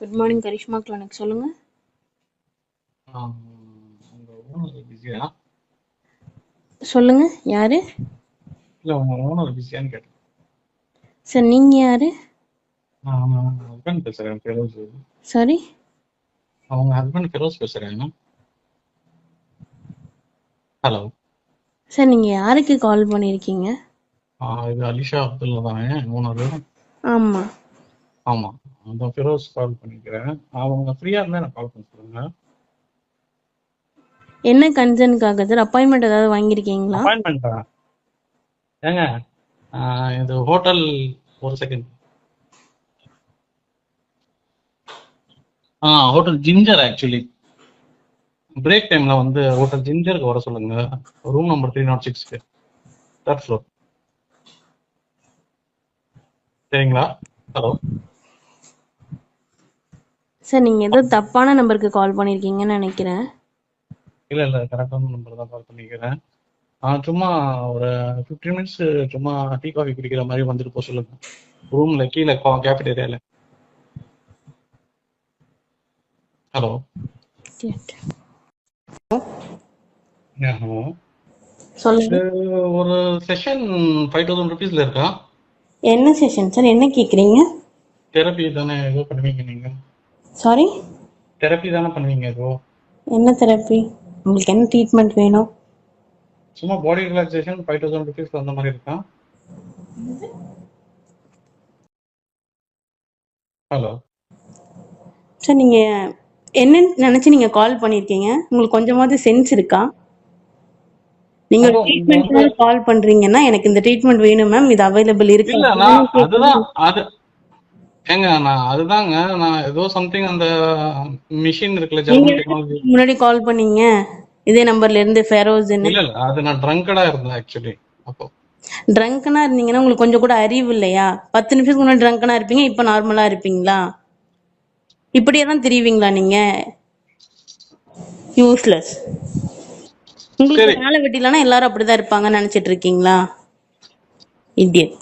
Good morning Karishma clinic சொல்லுங்க. சொல்லுங்க யாரு? இல்லை உங்க ஓனர் பிஸியான்னு கேட்டேன். சார் நீங்க யாரு? ஹஸ்பண்ட் பேசுகிறேன் ஃபெரோஸ் சாரி அவங்க ஹஸ்பண்ட் ஃபெரோஸ் பேசுகிறேன் ஹலோ சார் நீங்க யாருக்கு கால் பண்ணிருக்கீங்க? இது அலிஷா அப்துல்லா தானே ஓனர் ஆமா. ஆமாம் அந்த ஃபெரோஸ் கால் பண்ணிக்கிறேன். அவங்க ஃப்ரீயாக இருந்தால் எனக்கு கால் பண்ண சொல்லுங்க என்ன கன்சர்னுக்காக சார்? அப்பாயின்மெண்ட் ஏதாவது வாங்கியிருக்கீங்களா? அப்பாயின்மெண்ட்டா ஏங்க ஆஹ் இது ஹோட்டல் ஒரு செகண்ட் ஆ ஹோட்டல் ஜிஞ்சர் ஆக்சுவலி பிரேக் டைம்ல வந்து ஹோட்டல் ஜிஞ்சருக்கு வர சொல்லுங்க. ரூம் நம்பர் த்ரீ நாட் சிக்ஸ்க்கு தேர்ட் ஃப்ளோர் சரிங்களா? ஹலோ சார் நீங்க ஏதோ தப்பான நம்பருக்கு கால் பண்ணிருக்கீங்கன்னு நினைக்கிறேன். இல்லை இல்லை கரெக்டான நம்பர் தான் கால் பண்ணிக்கிறேன். சும்மா ஒரு ஃபிஃப்டீன் மினிட்ஸ் சும்மா டீ காஃபி குடிக்கிற மாதிரி வந்துட்டு போக சொல்லுங்க. ரூம்ல கீழே கேஃபிடேரியால ஹலோ ஒரு செஷன் ஃபைவ் தௌசண்ட் ருபீஸ்ல இருக்கா? என்ன செஷன் சார் என்ன கேக்குறீங்க? தெரப்பி தானே ஏதோ பண்ணுவீங்க நீங்க. சாரி தெரப்பி தானே பண்ணுவீங்க ஏதோ என்ன தெரப்பி உங்களுக்கு என்ன ட்ரீட்மெண்ட் வேணும்? சும்மா body relaxation five thousand rupees அந்த மாதிரி இருக்கா? ஹலோ சார் நீங்க என்னன்னு நினைச்சு நீங்க கால் பண்ணிருக்கீங்க. உங்களுக்கு கொஞ்சமாவது சென்ஸ் இருக்கா? நீங்க அப்போ நீங்க வந்து ட்ரீட்மெண்ட் கால் பண்றீங்கன்னா எனக்கு இந்த ட்ரீட்மெண்ட் வேணும் மேம் இது அவைலபிள் இருக்கு. அதுதான் அது ஏங்க நான் அதுதாங்க நான் ஏதோ சம்திங் அந்த மிஷின் இருக்குல்ல ஜெர்மன் டெக்னாலஜி முன்னாடி கால் பண்ணீங்க. இதே நம்பர்ல இருந்து ஃபெரோஸ்ன்னு இல்ல இல்ல அது நான் ட்ரங்கடா இருந்தேன் ஆக்சுவலி அப்போ. ட்ரங்கனா இருந்தீங்கன்னா உங்களுக்கு கொஞ்சம் கூட அறிவு இல்லையா? பத்து நிமிஷத்துக்கு முன்னாடி ட்ரங்கனா இருப்பீங்க இப்ப நார்மலா இருப்பீங்களா? இப்படியே தான் தெரியுவீங்களா நீங்க? யூஸ்லெஸ் உங்களுக்கு வேலை வெட்டிலனா எல்லாரும் அப்படிதான் இருப்பாங்கன்னு நினைச்சிட்டு இருக்கீங்களா? இந்தியன்